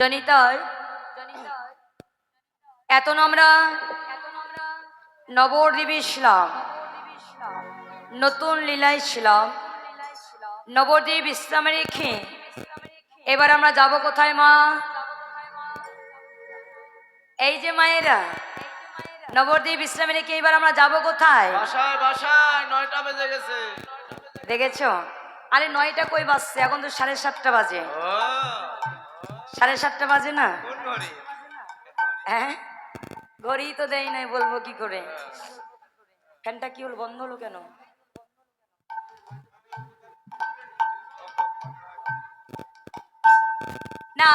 জনিতার এত আমরা নবদ্বীপে ছিলাম নতুন লীলায় ছিলাম নবদ্বীপ ইসলামে রেখে। এবার আমরা যাব কোথায় মা? এই যে মায়েরা নবদ্বীপ ইসলামে রেখে এবার আমরা যাব কোথায়? বাসায় বাসায় নয়টা বেজে গেছে। দেখেছ? আরে নয়টা কই বাজছে? এখন তো সাড়ে সাতটা বাজে। সাড়ে সাতটা বাজে না? হ্যাঁ? ঘড়ি তো দেয় নাই বলব কি করে? ফ্যানটা কি হলো বন্ধ হলো কেন? না।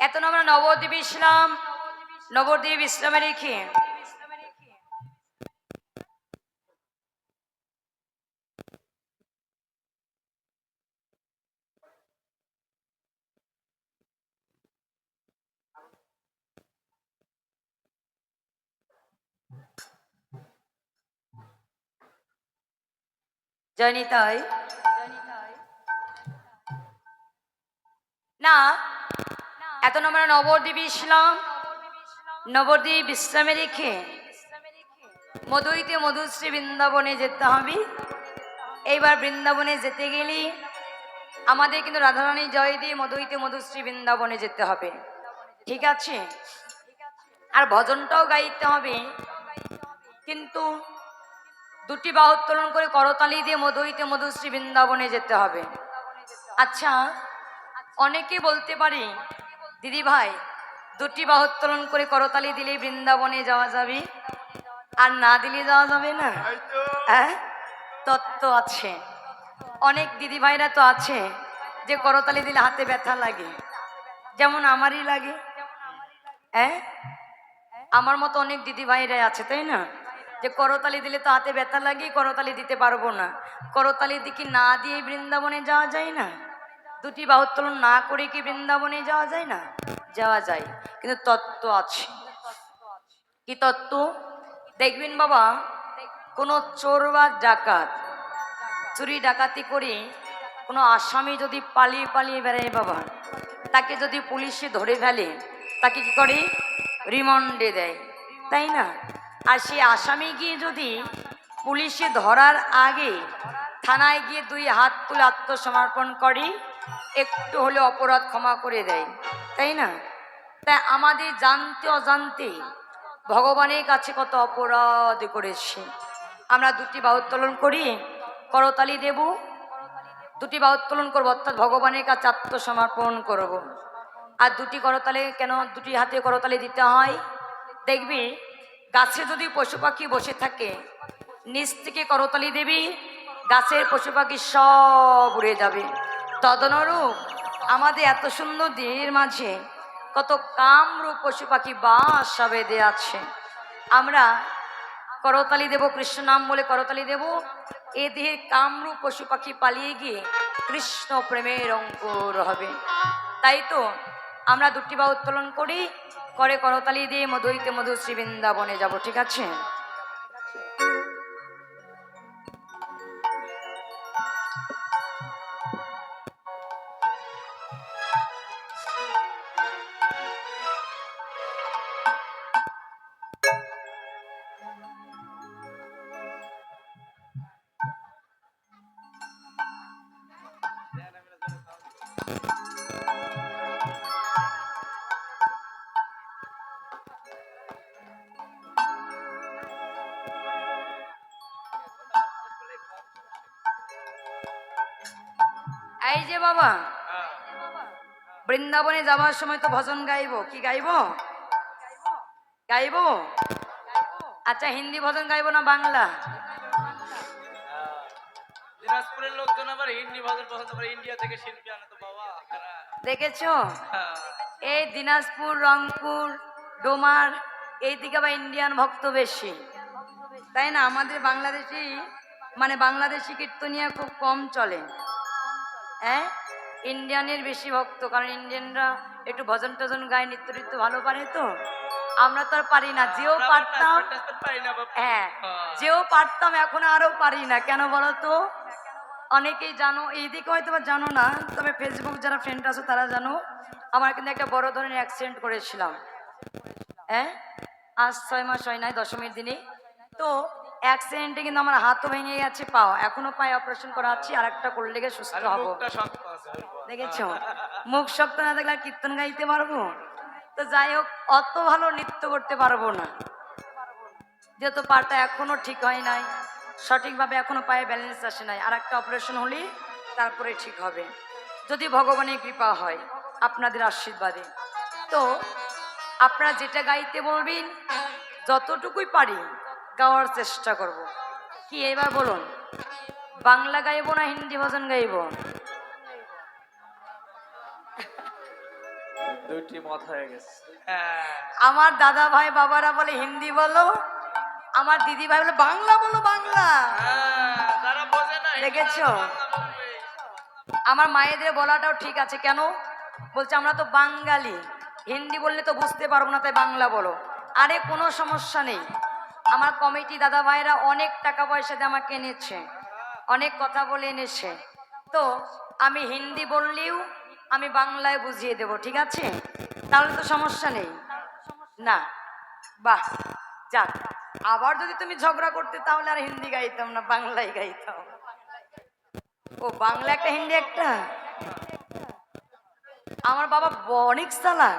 এত আমরা নবদ্বীপ ইসলাম নবদ্বীপ ইসলামে রেখে জানি তাই না এখন আমরা নবদ্বীপ ইসলাম, নবদ্বীপ ইসলামে রেখে মধুইতে মধুশ্রী বৃন্দাবনে যেতে হবে। এইবার বৃন্দাবনে যেতে গেলে আমাদের কিন্তু রাধারানী জয় দিয়ে মধুইতে মধুশ্রী বৃন্দাবনে যেতে হবে। ঠিক আছে? আর ভজনটাও গাইতে হবে। কিন্তু দুটি বাহু উত্তোলন করে করতালি দিয়ে মধুইতে মধুশ্রী বৃন্দাবনে যেতে হবে। আচ্ছা অনেকে বলতে পারি, দিদি ভাই, দুটি বাহু উত্তোলন করে করতালি দিলেই বৃন্দাবনে যাওয়া যাবে? আর না দিলে যাওয়া যাবে না? হ্যাঁ? তত্ত্ব আছে। অনেক দিদি ভাইরা তো আছে যে করতালি দিলে হাতে ব্যথা লাগে। যেমন আমারই লাগে। হ্যাঁ? আমার মতো অনেক দিদি ভাইরাই আছে, তাই না? যে করতালি দিলে তো হাতে ব্যথা লাগে করতালি দিতে পারব না। করতালি দিকে না দিয়ে বৃন্দাবনে যাওয়া যায় না। দুটি বাহুত্তোলন না করে কি বৃন্দাবনে যাওয়া যায় না? যাওয়া যায়। কিন্তু তত্ত্ব আছে। কি তত্ত্ব? দেখবেন বাবা, কোনো চোর বা ডাকাত চুরি ডাকাতি করে কোনো আসামি যদি পালিয়ে পালিয়ে বেড়ায় বাবা, তাকে যদি পুলিশে ধরে ফেলে, তাকে কি করে? রিমান্ডে দেয়। তাই না? আর সেই আসামি গিয়ে যদি পুলিশে ধরার আগে থানায় গিয়ে দুই হাত তুলে আত্মসমর্পণ করি, একটু হলে অপরাধ ক্ষমা করে দেয়, তাই না? তাই আমাদের জানতে অজান্তে ভগবানের কাছে কত অপরাধ করেছি। আমরা দুটি বাহুত্তোলন করি, করতালি দেব, দুটি বাহুত্তোলন করব, অর্থাৎ ভগবানের কাছে আত্মসমর্পণ করব। আর দুটি করতালে, কেন দুটি হাতে করতালি দিতে হয়? দেখবি গাছে যদি পশু পাখি বসে থাকে, নিচ থেকে করতালি দেবি, গাছের পশু পাখি সব উড়ে যাবে। তদনরূপ আমাদের এত সুন্দর দেহের মাঝে কত কামরূপ পশু পাখি বাস বেঁধে আছে। আমরা করতালি দেব, কৃষ্ণ নাম বলে করতালি দেব। এ দেহের কামরূপ পশু পাখি পালিয়ে গিয়ে কৃষ্ণ প্রেমের অঙ্কুর হবে। তাই তো আমরা দুটি বা উত্তোলন করি। করে করতালি দিয়ে মধুইতে মধু শ্রী বৃন্দাবনে যাব ঠিক আছে? এই যে বাবা। বৃন্দাবনে যাওয়ার সময় তো ভজন গাইবো। কি গাইবো? গাইবো? আচ্ছা হিন্দি ভজন গাইবো না বাংলা। দিনাজপুরের লোকজন আবার হিন্দি ভাষা পছন্দ করে। ইন্ডিয়া থেকে শিল্পী আনে তো বাবা দেখেছ? হ্যাঁ। এই দিনাজপুর রংপুর ডোমার এই দিকে আবার ইন্ডিয়ান ভক্ত বেশি। তাই না? আমাদের বাংলাদেশি মানে বাংলাদেশি কীর্তনিয়া খুব কম চলে। হ্যাঁ? ইন্ডিয়ানের বেশি ভক্ত কারণ ইন্ডিয়ানরা একটু ভজন টজন গায়ে নৃত্য নৃত্য ভালো পারে তো। আমরা তো আর পারি না যেও পারতাম। হ্যাঁ হ্যাঁ। যেও পারতাম এখন আরও পারি না কেন বলো তো? অনেকেই জানো এইদিকে হয়তো জানো না তবে ফেসবুক যারা ফ্রেন্ড আছে তারা জানো আমার কিন্তু একটা বড় ধরনের অ্যাক্সিডেন্ট করেছিলাম। হ্যাঁ? আজ ছয় মাস হয় নাই দশমীর দিনে। তো অ্যাক্সিডেন্টে কিন্তু আমার হাতও ভেঙে গেছে পাও এখনও পায়ে অপারেশন করা হচ্ছে আর একটা করলে গিয়ে সুস্থ হব। দেখেছ? মুখ শক্ত না থাকলে কীর্তন গাইতে পারব? তো যাই হোক অত ভালো নৃত্য করতে পারব না। যেহেতু পাটা এখনও ঠিক হয় নাই সঠিকভাবে এখনও পায়ে ব্যালেন্স আসে নাই আর একটা অপারেশন হলেই তারপরে ঠিক হবে। যদি ভগবানের কৃপা হয় আপনাদের আশীর্বাদে। তো আপনারা যেটা গাইতে বলবেন যতটুকুই পারি গাওয়ার চেষ্টা করব। কি এবার বলুন বাংলা গাইবো না হিন্দি ভজন গাইবো? দুইটি মত হয়ে গেছে। আমার দাদা ভাই বাবারা বলে হিন্দি বলো আমার দিদি ভাই বলে বাংলা বলো বাংলা। হ্যাঁ, বোঝে না দেখেছ? আমার মায়েদের বলাটাও ঠিক আছে কেন? বলছে আমরা তো বাঙালি। হিন্দি বললে তো বুঝতে পারব না তাই বাংলা বলো। আরে কোনো সমস্যা নেই। আমার কমিটি দাদা ভাইরা অনেক টাকা পয়সা দিয়ে আমাকে এনেছে। অনেক কথা বলে এনেছে। তো আমি হিন্দি বললেও আমি বাংলায় বুঝিয়ে দেব ঠিক আছে? তাহলে তো সমস্যা নেই। না। বাহ যাক। আবার যদি তুমি ঝগড়া করতে তাহলে আর হিন্দি গাইতাম না বাংলায় গাইতাম। ও বাংলা একটা হিন্দি একটা? আমার বাবা অনেক চালাক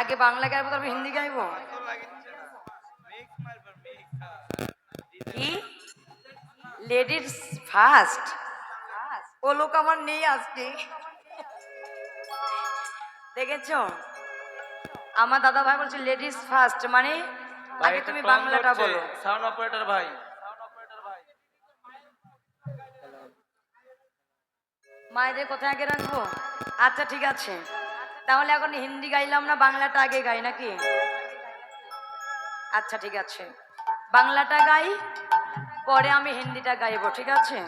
আগে বাংলা গাইবো তারপর হিন্দি গাইবো। কি? লেডিস ফার্স্ট ও লোক আমার নেই আজকে। দেখেছ? আমার দাদা ভাই বলছে লেডিস ফার্স্ট মানে আগে তুমি বাংলাটা বলো। ভাই সাউন্ড অপারেটর ভাই। মায়েদের কোথায় আগে রাখব আচ্ছা ঠিক আছে। তাহলে এখন হিন্দি গাইলাম না বাংলাটা আগে গাই নাকি? আচ্ছা ঠিক আছে। বাংলাটা গাই। পরে আমি হিন্দিটা গাইব ঠিক আছে?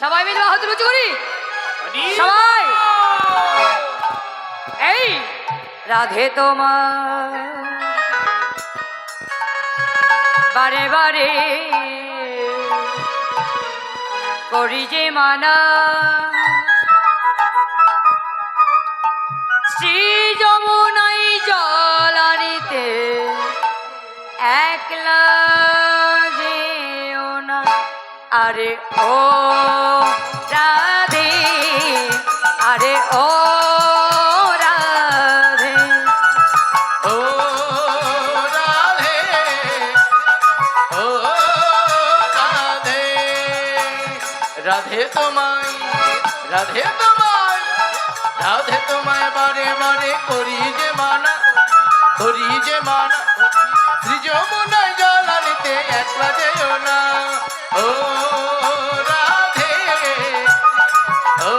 সবাই মিলে হাত উঁচু করি? সবাই! এই রাধে তোমার। বারে বারে করি যে মানা। শ্রী যমুনাই জল আনিতে একলা না। আরে ও রাধে, আরে ও রাধে। ও রাধে ও রাধে। রাধে তোমায় রাধে তোমায় রাধে তোমায় বারে বারে করি যে মানা, করি যে মানা। শ্রী জল আনিতে একলা যেও না। ও রাধে ও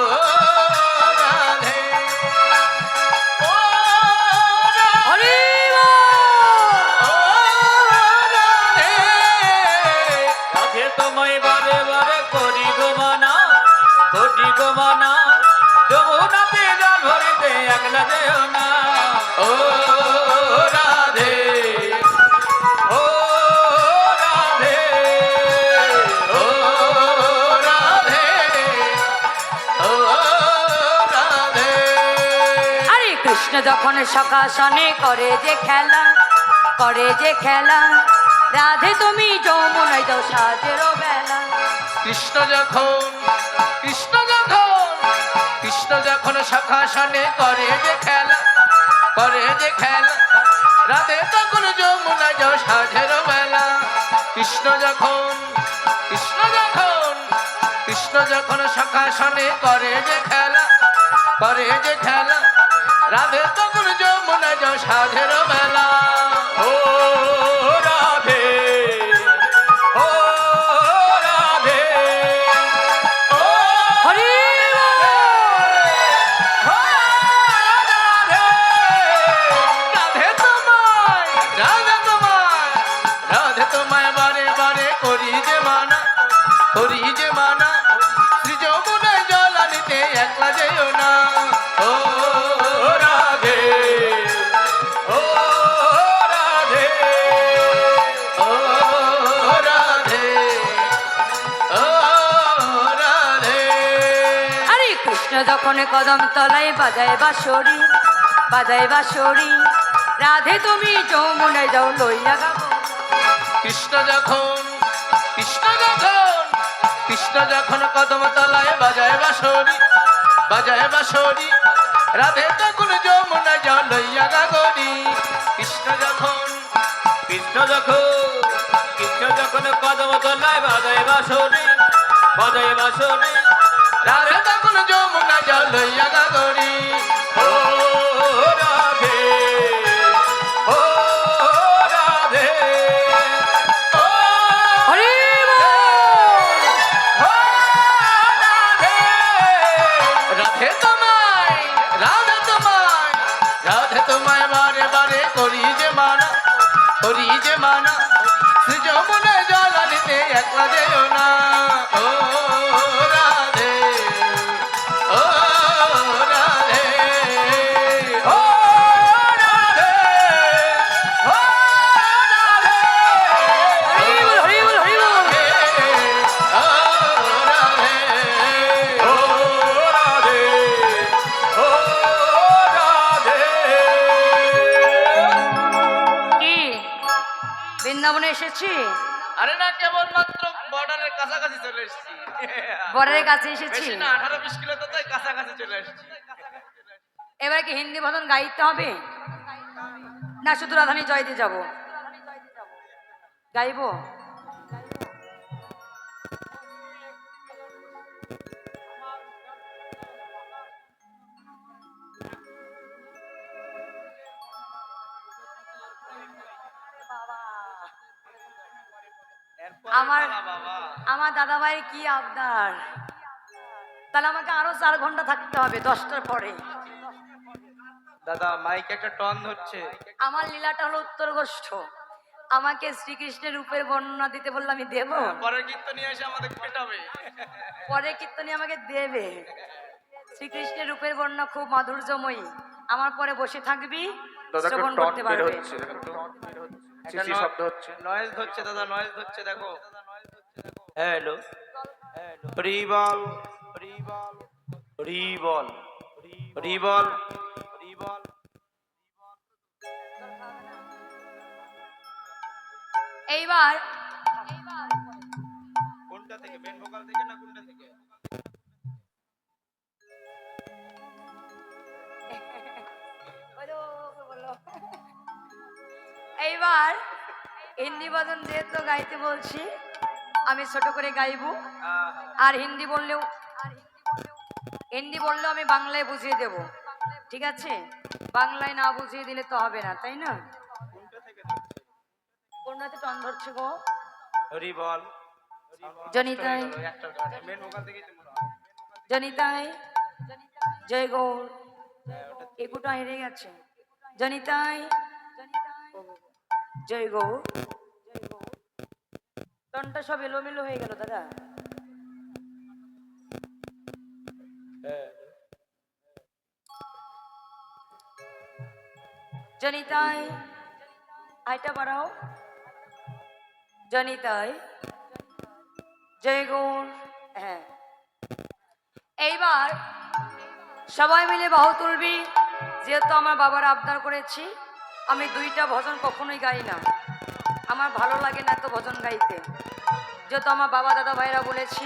রাধে। ও রাধে রাধে। তোমায় বারে বারে করি গো মানা করি গো মানা। যমুনাতে জল ভরিতে একলা দেও না। ও যখন সকাশনে করে যে খেলা, করে যে খেলা, রাধে তুমি যমুনায় যাও সাজেরও বেলা। কৃষ্ণ যখন কৃষ্ণ যখন কৃষ্ণ যখন সখাসনে করে যে খেলা, করে যে খেলা রাতে তখন যমুনা যাও সাঝের বেলা। কৃষ্ণ যখন কৃষ্ণ যখন কৃষ্ণ যখন সখাসনে করে যে খেলা, করে যে খেলা রাধে তখন যমুনা যাও সাঝের বেলা ও রাধে। ও রাধে। ও হরি রাধে তোমায় রাধে তোমায় রাধে তোমায় বারে বারে করি যে মানা করি যে মানা। যখন কদম তলায় বাজায় বাঁশরি বাজায় বাঁশরি রাধে তুমি যমুনায় যাও, লইয়া গাবো কৃষ্ণ যখন কৃষ্ণ যখন কৃষ্ণ যখন কদম তলায় বাজায় বাঁশরি বাজায় বাঁশরি রাধে তখন যমুনা জল লইয়া গাগরি কৃষ্ণ যখন কৃষ্ণ যখন কৃষ্ণ যখন কদম তলায় বাজায় বাঁশরি বাজায় বাঁশরি রাধে তখন যমুনা জল লইয়া গাগরি ও রাধে ও রাধে ও হরি রাধে তোমায় রাধে তোমায় রাধে তোমায় বারে বারে করি যে মানা করি যে মানা যমুনে জল নিতে একলা যেও না ও এসেছি। আরে না কেবলমাত্র বর্ডারের কাছাকাছি চলে এসেছি। বরের কাছে এসেছি। না আঠারো বিশ কিলো তো তাই কাছাকাছি চলে এসেছি। এবার কি হিন্দি ভজন গাইতে হবে? না শুধু রাধানি জয় দিয়ে যাব। গাইবো? কি আবদার? তাহলে আমাকে আরও চার ঘণ্টা থাকতে হবে দশটার পরে। দাদা মাইক একটা টন ধরছে। আমার লীলাটা হলো উত্তর গোষ্ঠ। আমাকে শ্রীকৃষ্ণের রূপের বর্ণনা দিতে বললে আমি দেব। পরের গীত নিয়ে এসে আমাদের পেটাবে। পরে কীর্তনী আমাকে দেবে। শ্রীকৃষ্ণের রূপের বর্ণনা খুব মাধুর্যময়ী। আমার পরে বসে থাকবি শ্রবণ করতে পারবে। শব্দ হচ্ছে। নয়েজ ধরছে দাদা নয়েজ হচ্ছে দেখো। হ্যালো। হরিবল হরিবল হরিবল। হরিবল এইবার কোনটা থেকে? মেন ভোকাল থেকে না কোনটা থেকে? এইবার হিন্দি ভজন যেহেতু গাইতে বলছি। আমি ছোট করে গাইব। আর হিন্দি বললেও হিন্দি বললেও আমি বাংলায় বুঝিয়ে দেব। ঠিক আছে? বাংলায় না বুঝিয়ে দিলে তো হবে না তাই না? কোনটাতে টন ধরছে গো? জনিতাই। জনিতাই। জয় গৌর। হেরে গেছে। জনিতাই। জয় গৌর। টনটা সব এলোমেলো হয়ে গেল, দাদা। জনিতাই আইটা বাড়াও। জনিতাই, জয় গৌর। হ্যাঁ। এইবার সবাই মিলে বাহু তুলবি, যেহেতু আমার বাবার আবদার করেছি, আমি দুইটা ভজন কখনোই গাই না। আমার ভালো লাগে না এত ভজন গাইতে। যেহেতু আমার বাবা, দাদা ভাইরা বলেছি,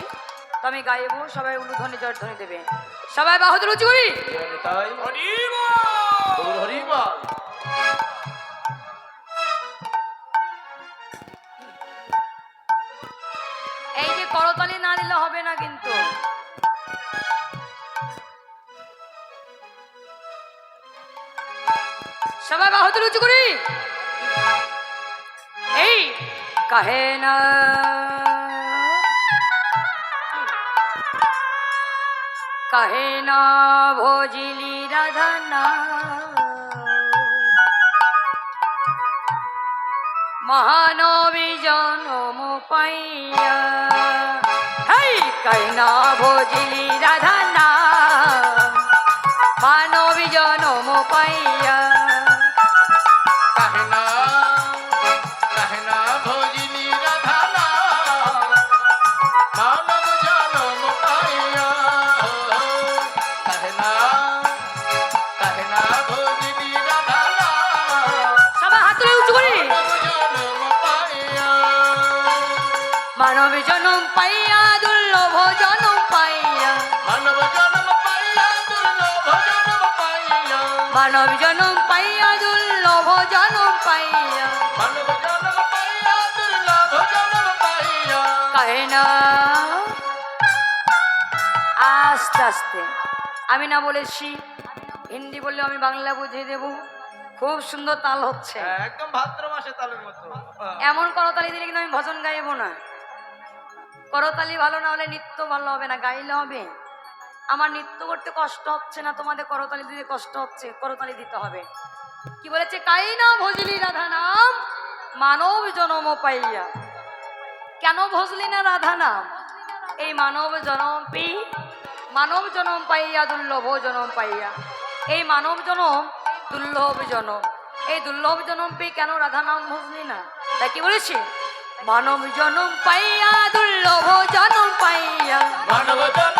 তো আমি গাইবো, সবাই উলুধ্বনি জয় ধ্বনি দেবে। সবাই বাহুদুর উঁচু করি? এই যে করতালি না দিলে হবে না কিন্তু। সবাই বাহুদুর উঁচু করি? কাহে না কাহে না ভোজিলি রাধানা মহানবী জনম পাইয়া হেই কাইনা ভোজিলি রাধা মানব জনম পাইয়া দুর্লভ জনম পাইয়া। মানব জন্ম পাইয়া দুর্লভ জন্ম পাইয়া। কাহে না? আস্তে আস্তে। আমি না বলেছি হিন্দি বললেও আমি বাংলা বুঝিয়ে দেব। খুব সুন্দর তাল হচ্ছে। একদম ভাদ্র মাসে তালের মতো। এমন করতালি দিলে কিন্তু আমি ভজন গাইবো না। করতালি ভালো না হলে নৃত্য ভালো হবে না গাইলে হবে। আমার নৃত্য করতে কষ্ট হচ্ছে না, তোমাদের করতালি দিতে কষ্ট হচ্ছে, করতালি দিতে হবে। কি বলেছে? কাই না ভজলি রাধা নাম, মানব জনম পাইয়া। কেন ভজলি না রাধা নাম? এই মানব জনম পি মানব জনম পাইয়া, দুর্লভ জনম পাইয়া। এই মানব জনম, দুর্লভ জনম। এই দুর্লভ জনম পেয়ে কেন রাধা নাম ভজলি না? তাই কি বলেছি? মানব জনম পাইয়া, দুর্লভ জনম পাইয়া। মানব জন্ম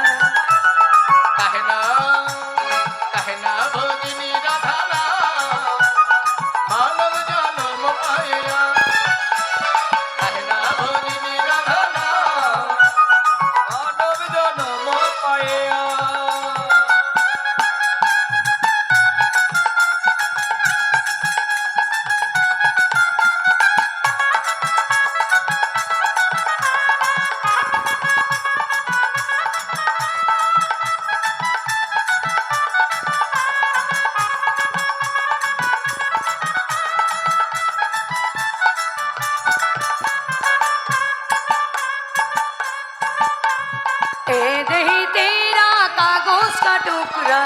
টুকরা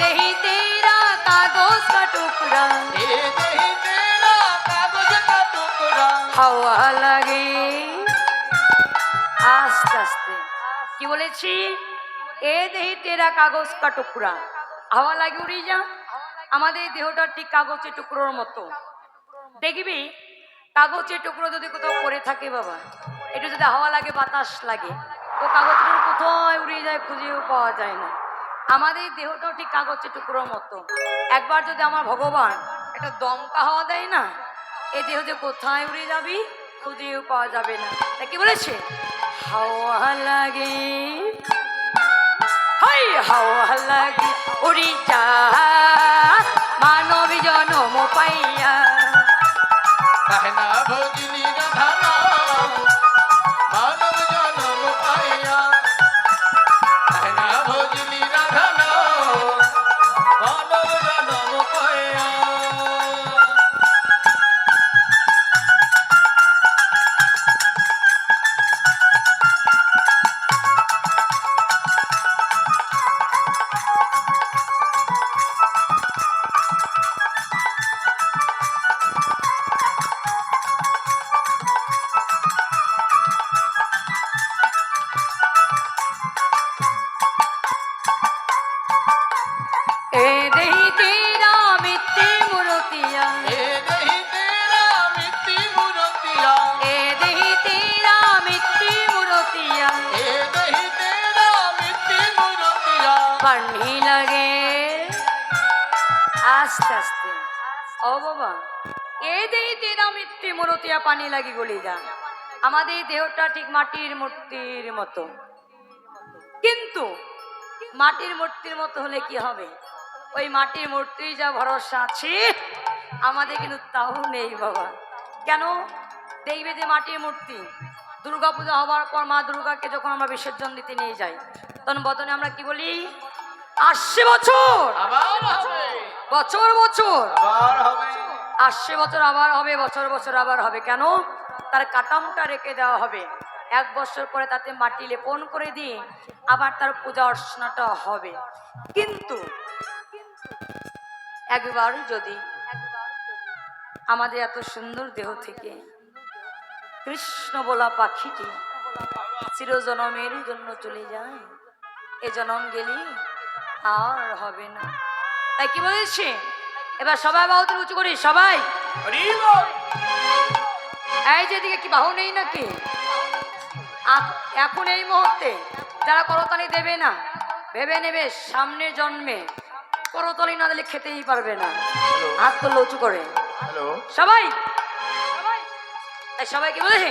দেহি তেরা কাগজ কা টুকরা হাওয়া লাগে। আস্তে আস্তে। কি বলেছি? এ দেহি তেরা কাগজ কা টুকরা হাওয়া লাগে উড়ে যা। আমাদের দেহটা ঠিক কাগজের টুকরোর মতো। দেখবি? কাগজের টুকরো যদি কোথাও পড়ে থাকে বাবা। এটা যদি হাওয়া লাগে, বাতাস লাগে। তো কাগজের কোথায় উড়িয়ে যায়, খুঁজেও পাওয়া যায় না। আমাদের দেহটাও ঠিক কাগজের টুকরোর মতো। একবার যদি আমার ভগবান একটা দমকা হাওয়া দেয় না, এ দেহ যে কোথায় উড়ে যাবি, খুঁজেও পাওয়া যাবে না। তা কি বলেছে? হাওয়া লাগে, হাই, হাওয়া লাগে, উড়ি যা, মানব জনম পাইয়া। ভগিনী মিত্তি পানি লাগি গলি যান। আমাদের দেহটা ঠিক মাটির মূর্তির মতো। কিন্তু মাটির মূর্তির মতো হলে কি হবে? ওই মাটির মূর্তির যা ভরসা আছে আমাদের কিন্তু তাও নেই বাবা। কেন? দেখবে যে মাটির মূর্তি দুর্গা পূজা হওয়ার পর মা দুর্গাকে যখন আমরা বিসর্জন দিতে নিয়ে যাই তখন বদনে আমরা কি বলি? আসছে বছর! বছর বছর! আবার হবে। আসছে বছর আবার হবে, বছর বছর আবার হবে। কেন? তার কাটামটা রেখে দেওয়া হবে। এক বছর পরে তাতে মাটি লেপন করে দিয়ে আবার তার পূজা অর্চনাটা হবে। কিন্তু একবার যদি আমাদের এত সুন্দর দেহ থেকে কৃষ্ণ বলা পাখিটি চিরজনমের জন্য চলে যায়, এ জনম গেলি আর হবে না। তাই কি বলেছি? এবার সবাই বাহুতে উঁচু করি সবাই? এই যে এদিকে কি বাহু নেই নাকি? এখন এই মুহূর্তে যারা করতালি দেবে না ভেবে নেবে সামনে জন্মে করতালি না দিলে খেতেই পারবে না। হাত তো উঁচু করে। হ্যালো। সবাই। এই সবাইকে বলেছি?